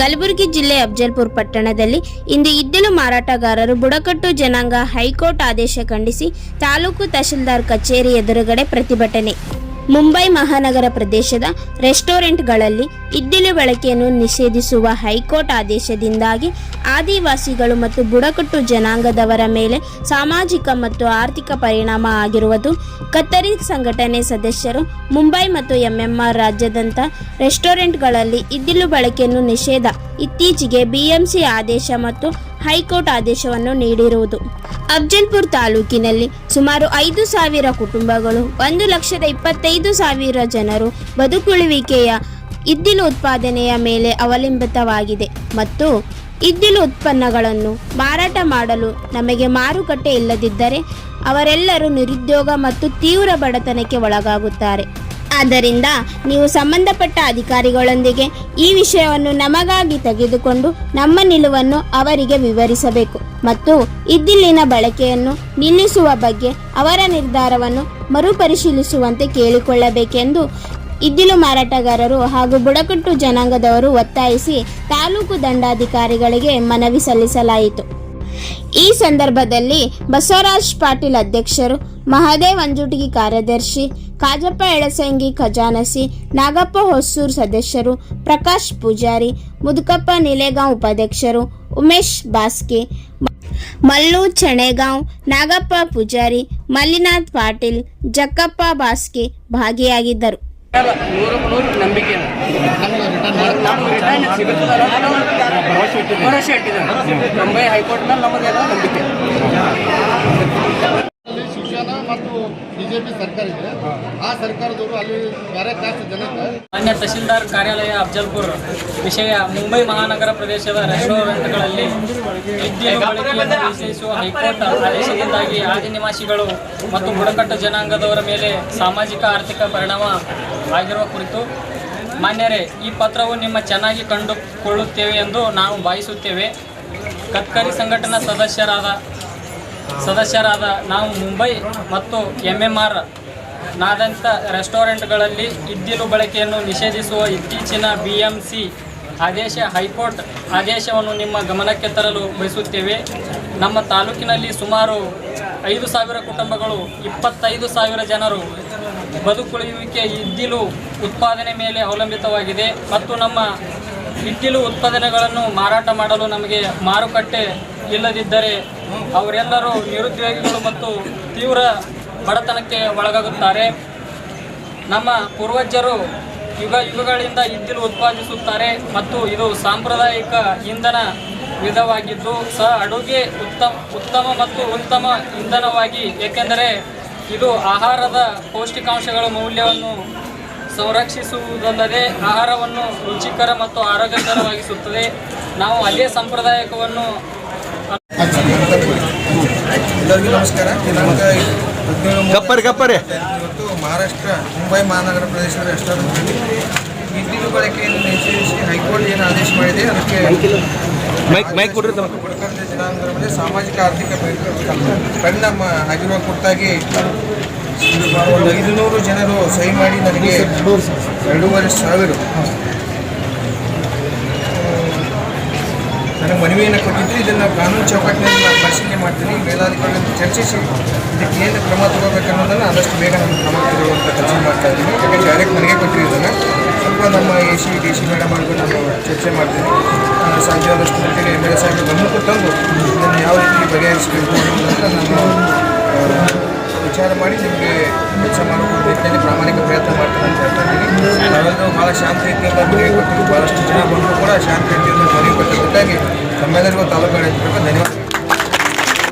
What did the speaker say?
ಕಲಬುರಗಿ ಜಿಲ್ಲೆ ಅಫ್ಜಲ್ಪುರ್ ಪಟ್ಟಣದಲ್ಲಿ ಇಂದು ಇದ್ದಿಲು ಮಾರಾಟಗಾರರು ಬುಡಕಟ್ಟು ಜನಾಂಗ ಹೈಕೋರ್ಟ್ ಆದೇಶ ಖಂಡಿಸಿ ತಾಲೂಕು ತಹಶೀಲ್ದಾರ್ ಕಚೇರಿ ಎದುರುಗಡೆ ಪ್ರತಿಭಟನೆ. ಮುಂಬೈ ಮಹಾನಗರ ಪ್ರದೇಶದ ರೆಸ್ಟೋರೆಂಟ್ಗಳಲ್ಲಿ ಇದ್ದಿಲು ಬಳಕೆಯನ್ನು ನಿಷೇಧಿಸುವ ಹೈಕೋರ್ಟ್ ಆದೇಶದಿಂದಾಗಿ ಆದಿವಾಸಿಗಳು ಮತ್ತು ಬುಡಕಟ್ಟು ಜನಾಂಗದವರ ಮೇಲೆ ಸಾಮಾಜಿಕ ಮತ್ತು ಆರ್ಥಿಕ ಪರಿಣಾಮ ಆಗಿರುವುದು. ಕತ್ತರಿ ಸಂಘಟನೆ ಸದಸ್ಯರು ಮುಂಬೈ ಮತ್ತು ಎಂಎಂಆರ್ ರಾಜ್ಯದಂಥ ರೆಸ್ಟೋರೆಂಟ್ಗಳಲ್ಲಿ ಇದ್ದಿಲು ಬಳಕೆಯನ್ನು ನಿಷೇಧ. ಇತ್ತೀಚೆಗೆ ಬಿಎಂಸಿ ಆದೇಶ ಮತ್ತು ಹೈಕೋರ್ಟ್ ಆದೇಶವನ್ನು ನೀಡಿರುವುದು. ಅಫ್ಜಲ್ಪುರ್ ತಾಲೂಕಿನಲ್ಲಿ ಸುಮಾರು ಐದು ಸಾವಿರ ಕುಟುಂಬಗಳು, ಒಂದು ಲಕ್ಷದ ಇಪ್ಪತ್ತೈದು ಸಾವಿರ ಜನರು ಬದುಕುಳುವಿಕೆಯ ಇದ್ದಿಲು ಉತ್ಪಾದನೆಯ ಮೇಲೆ ಅವಲಂಬಿತವಾಗಿದೆ ಮತ್ತು ಇದ್ದಿಲು ಉತ್ಪನ್ನಗಳನ್ನು ಮಾರಾಟ ಮಾಡಲು ನಮಗೆ ಮಾರುಕಟ್ಟೆ ಇಲ್ಲದಿದ್ದರೆ ಅವರೆಲ್ಲರೂ ನಿರುದ್ಯೋಗ ಮತ್ತು ತೀವ್ರ ಬಡತನಕ್ಕೆ ಒಳಗಾಗುತ್ತಾರೆ. ಆದ್ದರಿಂದ ನೀವು ಸಂಬಂಧಪಟ್ಟ ಅಧಿಕಾರಿಗಳೊಂದಿಗೆ ಈ ವಿಷಯವನ್ನು ನಮಗಾಗಿ ತೆಗೆದುಕೊಂಡು ನಮ್ಮ ನಿಲುವನ್ನು ಅವರಿಗೆ ವಿವರಿಸಬೇಕು ಮತ್ತು ಇದ್ದಿಲ್ಲಿನ ಬಳಕೆಯನ್ನು ನಿಲ್ಲಿಸುವ ಬಗ್ಗೆ ಅವರ ನಿರ್ಧಾರವನ್ನು ಮರುಪರಿಶೀಲಿಸುವಂತೆ ಕೇಳಿಕೊಳ್ಳಬೇಕೆಂದು ಇದ್ದಿಲು ಮಾರಾಟಗಾರರು ಹಾಗೂ ಬುಡಕಟ್ಟು ಜನಾಂಗದವರು ಒತ್ತಾಯಿಸಿ ತಾಲೂಕು ದಂಡಾಧಿಕಾರಿಗಳಿಗೆ ಮನವಿ ಸಲ್ಲಿಸಲಾಯಿತು. ಈ ಸಂದರ್ಭದಲ್ಲಿ ಬಸವರಾಜ್ ಪಾಟೀಲ್ ಅಧ್ಯಕ್ಷರು, ಮಹಾದೇವ್ ಅಂಜುಟಿಗಿ ಕಾರ್ಯದರ್ಶಿ, ಕಾಜಪ್ಪ ಎಳಸಂಗಿ ಖಜಾನಸಿ, ನಾಗಪ್ಪ ಹೊಸೂರ್ ಸದಸ್ಯರು, ಪ್ರಕಾಶ್ ಪೂಜಾರಿ, ಮುದುಕಪ್ಪ ನಿಲೇಗಾಂವ್ ಉಪಾಧ್ಯಕ್ಷರು, ಉಮೇಶ್ ಬಾಸ್ಕೆ, ಮಲ್ಲು ಚಣೆಗಾಂವ್, ನಾಗಪ್ಪ ಪೂಜಾರಿ, ಮಲ್ಲಿನಾಥ್ ಪಾಟೀಲ್, ಜಕ್ಕಪ್ಪ ಬಾಸ್ಕೆ ಭಾಗಿಯಾಗಿದ್ದರು. ನಂಬಿಕೆ ಸಿಗುತ್ತದಲ್ಲ ಅನ್ನೋ ಭರವಸೆ ಇಟ್ಟಿದ್ದಾರೆ ಮುಂಬೈ ಹೈಕೋರ್ಟ್ ಮೇಲೆ ನಮ್ಮದೆಲ್ಲ ನಂಬಿಕೆ. ಶಿಕ್ಷಣ ಮತ್ತು ಬಿಜೆಪಿ ಸರ್ಕಾರ ಇದೆ. ಆ ಸರ್ಕಾರದವರು ಅಲ್ಲಿ ಬೇರೆ ಕಾಸ್ಟ್ ಜನಕ್ಕೆ ಮಾನ್ಯ ತಹಶೀಲ್ದಾರ್ ಕಾರ್ಯಾಲಯ ಅಫ್ಜಲ್ಪುರ್ ವಿಷಯ ಮುಂಬೈ ಮಹಾನಗರ ಪ್ರದೇಶದ ರೆಸ್ಟೋರೆಂಟ್ಗಳಲ್ಲಿ ನಿಷೇಧಿಸುವ ಹೈಕೋರ್ಟ್ ಆದೇಶದಿಂದಾಗಿ ಆದಿ ನಿವಾಸಿಗಳು ಮತ್ತು ಬುಡಕಟ್ಟು ಜನಾಂಗದವರ ಮೇಲೆ ಸಾಮಾಜಿಕ ಆರ್ಥಿಕ ಪರಿಣಾಮ ಆಗಿರುವ ಕುರಿತು ಮಾನ್ಯರೇ, ಈ ಪತ್ರವು ನಿಮ್ಮ ಚೆನ್ನಾಗಿ ಕಂಡುಕೊಳ್ಳುತ್ತೇವೆ ಎಂದು ನಾವು ಭಾವಿಸುತ್ತೇವೆ. ಕತ್ಕರಿ ಸಂಘಟನಾ ಸದಸ್ಯರಾದ ಸದಸ್ಯರಾದ ನಾವು ಮುಂಬೈ ಮತ್ತು ಎಂ ಎಂ ಆರ್ ನಾದಂಥ ರೆಸ್ಟೋರೆಂಟ್ಗಳಲ್ಲಿ ಇದ್ದಿಲು ಬಳಕೆಯನ್ನು ನಿಷೇಧಿಸುವ ಇತ್ತೀಚಿನ ಬಿ ಎಂ ಸಿ ಆದೇಶ, ಹೈಕೋರ್ಟ್ ಆದೇಶವನ್ನು ನಿಮ್ಮ ಗಮನಕ್ಕೆ ತರಲು ಬಯಸುತ್ತೇವೆ. ನಮ್ಮ ತಾಲೂಕಿನಲ್ಲಿ ಸುಮಾರು ಐದು ಸಾವಿರ ಕುಟುಂಬಗಳು, ಇಪ್ಪತ್ತೈದು ಸಾವಿರ ಜನರು ಬದುಕುಳಿಯುವಿಕೆ ಇದ್ದಿಲು ಉತ್ಪಾದನೆ ಮೇಲೆ ಅವಲಂಬಿತವಾಗಿದೆ ಮತ್ತು ನಮ್ಮ ಇದ್ದಿಲು ಉತ್ಪಾದನೆಗಳನ್ನು ಮಾರಾಟ ಮಾಡಲು ನಮಗೆ ಮಾರುಕಟ್ಟೆ ಇಲ್ಲದಿದ್ದರೆ ಅವರೆಲ್ಲರೂ ನಿರುದ್ಯೋಗಿಗಳು ಮತ್ತು ತೀವ್ರ ಬಡತನಕ್ಕೆ ಒಳಗಾಗುತ್ತಾರೆ. ನಮ್ಮ ಪೂರ್ವಜರು ಯುಗ ಯುಗಗಳಿಂದ ಇದ್ದಿಲು ಉತ್ಪಾದಿಸುತ್ತಾರೆ ಮತ್ತು ಇದು ಸಾಂಪ್ರದಾಯಿಕ ಇಂಧನ ವಿಧವಾಗಿದ್ದು ಸಹ ಅಡುಗೆ ಉತ್ತಮ ಉತ್ತಮ ಮತ್ತು ಉತ್ತಮ ಇಂಧನವಾಗಿ ಏಕೆಂದರೆ ಇದು ಆಹಾರದ ಪೌಷ್ಟಿಕಾಂಶಗಳ ಮೌಲ್ಯವನ್ನು ಸಂರಕ್ಷಿಸುವುದಲ್ಲದೆ ಆಹಾರವನ್ನು ರುಚಿಕರ ಮತ್ತು ಆರೋಗ್ಯಕರವಾಗಿಸುತ್ತದೆ. ನಾವು ಅದೇ ಸಂಪ್ರದಾಯಕವನ್ನು ಎಲ್ಲರಿಗೂ ನಮಸ್ಕಾರ. ದಿನಾಂಕ ಗಪ್ಪರೆ ಗಪ್ಪರೆ. ಇವತ್ತು ಮಹಾರಾಷ್ಟ್ರ ಮುಂಬೈ ಮಹಾನಗರ ಪ್ರದೇಶದ ರೆಸ್ಟೋರೆಂಟ್ನಲ್ಲಿ ಇದ್ದಿಲು ಬಳಕೆಯನ್ನು ನಿಷೇಧಿಸಿ ಹೈಕೋರ್ಟ್ ಏನು ಆದೇಶ ಮಾಡಿದೆ? ಅದಕ್ಕೆ ಮೈಕ್ ಮೈಕ್ ಕೊಡ್ರಿ ಬುಡಕಟ್ಟು ಸಾಮಾಜಿಕ ಆರ್ಥಿಕ ಪರಿ- ಪರಿಣಾಮ ಆಗಿರುವ ಕುರಿತಾಗಿ ಒಂದು ಐದುನೂರು ಜನರು ಸಹಿ ಮಾಡಿ ನನಗೆ ಎರಡೂವರೆ ಸಾವಿರ. ನನಗೆ ಮನವಿಯನ್ನು ಕೊಟ್ಟಿದ್ದು ಇದನ್ನು ಕಾನೂನು ಚೌಕಟ್ಟಿನಲ್ಲಿ ನಾನು ಪರಿಶೀಲನೆ ಮಾಡ್ತೀನಿ ಮೇಲಾಧಿಕಾರಿಗಳನ್ನು ಚರ್ಚಿಸಿ, ಇದಕ್ಕೆ ಏನು ಕ್ರಮ ತಗೋಬೇಕನ್ನೋದನ್ನು ಆದಷ್ಟು ಬೇಗ ನಾನು ಕ್ರಮ ತಗೊಳ್ಳುವಂಥ ಕೆಲಸ ಮಾಡ್ತಾ ಇದ್ದೀನಿ. ಯಾಕಂದರೆ ಡೈರೆಕ್ಟ್ ನನಗೆ ಕೊಟ್ಟಿರೋದನ್ನು. ಸ್ವಲ್ಪ ನಮ್ಮ ಎ ಸಿ ಮಾಡಿಕೊಂಡು ನಾನು ಚರ್ಚೆ ಆ, ಸಾಧ್ಯವಾದಷ್ಟು ಮಟ್ಟಿಗೆ ಎಂ ಎಲ್ ಎ ಸಾಹೇಬ್ ಗಮನಕ್ಕೂ ತಂದು ಇದನ್ನು ಯಾವ ರೀತಿ ಬಗೆಹರಿಸಬೇಕು ಅನ್ನೋದನ್ನು ನಾನು ವಿಚಾರ ಮಾಡಿ ನಿಮಗೆ ಕೆಲಸ ಮಾಡೋದು ನಿಟ್ಟಿನಲ್ಲಿ ಪ್ರಾಮಾಣಿಕ ಪ್ರಯತ್ನ ಮಾಡ್ತೀನಿ ಅಂತ ಹೇಳ್ತಾ ಇದ್ದೀನಿ. ನಾವೆಲ್ಲರೂ ಭಾಳ ಶಾಂತಿಯಿಂದ ಮನೆಗೆ ಕೊಟ್ಟಿದ್ದು ಭಾಳಷ್ಟು ಜನ ಬಂದರೂ ಕೂಡ ಶಾಂತಿಯಿಂದ ಮನೆಗೆ ಕೊಟ್ಟಿದ್ದಕ್ಕಾಗಿ ತಮ್ಮೆಲ್ಲರಿಗೂ ತಾಲೂಕು ಧನ್ಯವಾದ